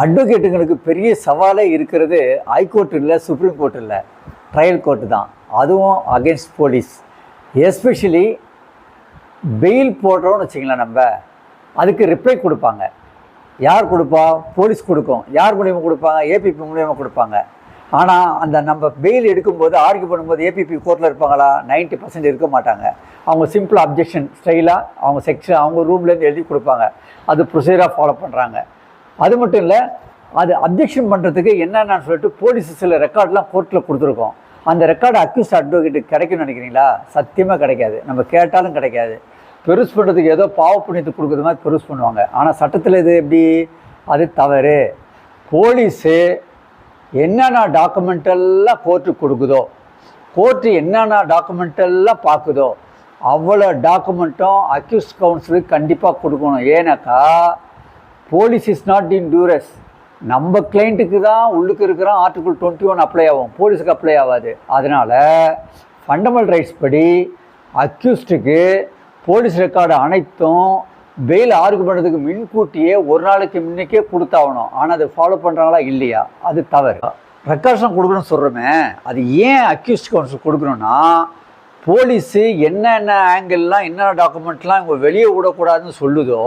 அட்வொகேட்டுங்களுக்கு பெரிய சவாலே இருக்கிறது ஹைகோர்ட் இல்லை சுப்ரீம் கோர்ட் இல்லை. ட்ரையல் கோர்ட்டு தான். அதுவும் அகேன்ஸ்ட் போலீஸ் எஸ்பெஷலி பெயில் போடுறோம்னு வச்சிங்களேன் நம்ம. அதுக்கு ரிப்ளை கொடுப்பாங்க. யார் கொடுப்பா? போலீஸ் கொடுக்கும். யார் மூலியமாக கொடுப்பாங்க? ஏபிபி மூலியமாக கொடுப்பாங்க. ஆனால் அந்த நம்ம பெயில் எடுக்கும்போது ஆர்கியூ பண்ணும்போது ஏபிபி கோர்ட்டில் இருப்பாங்களா? 90% பர்சன்ட் இருக்க மாட்டாங்க. அவங்க சிம்பிள் அப்ஜெக்ஷன் ஸ்டைலாக அவங்க செக்ஷன் அவங்க ரூம்லேருந்து எழுதி கொடுப்பாங்க. அது ப்ரொசீஜராக ஃபாலோ பண்ணுறாங்க அது மட்டும் இல்லை அது அப்ஜெக்ஷன் பண்ணுறதுக்கு என்னென்னு சொல்லிட்டு போலீஸ் சில ரெக்கார்ட்லாம் கோர்ட்டில் கொடுத்துருக்கோம். அந்த ரெக்கார்டு அக்யூஸ் அட்வொகேட்டுக்கு கிடைக்கும்னு நினைக்கிறீங்களா? சத்தியமாக கிடைக்காது. நம்ம கேட்டாலும் கிடைக்காது. பெருசு பண்ணுறதுக்கு ஏதோ பாவ புண்ணியத்துக்கு கொடுக்குறது மாதிரி பெருசு பண்ணுவாங்க. ஆனால் சட்டத்தில் இது எப்படி? அது தவறு. போலீஸு என்னென்ன டாக்குமெண்ட்டெல்லாம் கோர்ட்டுக்கு கொடுக்குதோ கோர்ட்டு என்னென்ன டாக்குமெண்ட்டெல்லாம் பார்க்குதோ அவ்வளோ டாக்குமெண்ட்டும் அக்யூஸ் கவுன்சிலுக்கு கண்டிப்பாக கொடுக்கணும். ஏன்னாக்கா police is not in duress நம்ம கிளைண்ட்டுக்கு தான் உள்ளுக்கு இருக்கிற ஆர்டிகிள் டுவெண்ட்டி ஒன் அப்ளை ஆகும். போலீஸுக்கு அப்ளை ஆகாது. அதனால் ஃபண்டமெண்டல் ரைட்ஸ் படி அக்யூஸ்டுக்கு போலீஸ் ரெக்கார்டு அனைத்தும் பெயில் ஆர்கு பண்ணுறதுக்கு முன்கூட்டியே ஒரு நாளைக்கு முன்னைக்கே கொடுத்தாகணும். ஆனால் அதை ஃபாலோ பண்ணுறாங்களா இல்லையா? அது தவறு. ரெக்கார்ட்ஸ்லாம் கொடுக்கணும்னு சொல்கிறோமே அது ஏன் அக்யூஸ்ட் கவுன்சில் கொடுக்கணும்னா போலீஸு என்னென்ன ஆங்கிள்லாம் என்னென்ன டாக்குமெண்ட்லாம் இவங்க வெளியே விடக்கூடாதுன்னு சொல்லுதோ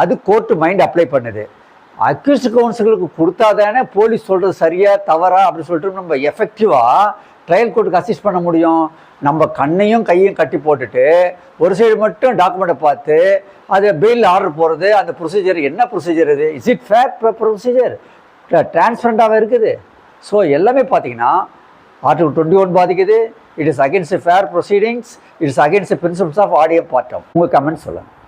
அது கோர்ட்டு மைண்ட் அப்ளை பண்ணுது. அக்யூஸ்ட் கவுன்சிலுக்கு கொடுத்தாதானே போலீஸ் சொல்கிறது சரியா தவறா அப்படின்னு சொல்லிட்டு நம்ம எஃபெக்டிவாக ட்ரையல் கோர்ட்டுக்கு அசிஸ்ட் பண்ண முடியும். நம்ம கண்ணையும் கையும் கட்டி போட்டுட்டு ஒரு சைடு மட்டும் டாக்குமெண்ட்டை பார்த்து அது பெயில் ஆர்டர் போகிறது அந்த ப்ரொசீஜர் என்ன ப்ரொசீஜர் இது? இஸ் இட் ஃபேர் ப்ரொசீஜர் டிரான்ஸ்பரண்டாக இருக்குது. ஸோ எல்லாமே பார்த்தீங்கன்னா ஆர்டிகல் டுவெண்ட்டி ஒன் பாதிக்குது. It is against fair proceedings it is against principles of audio பார்ட்டம் உங்கள் கமெண்ட் சொல்லுங்கள்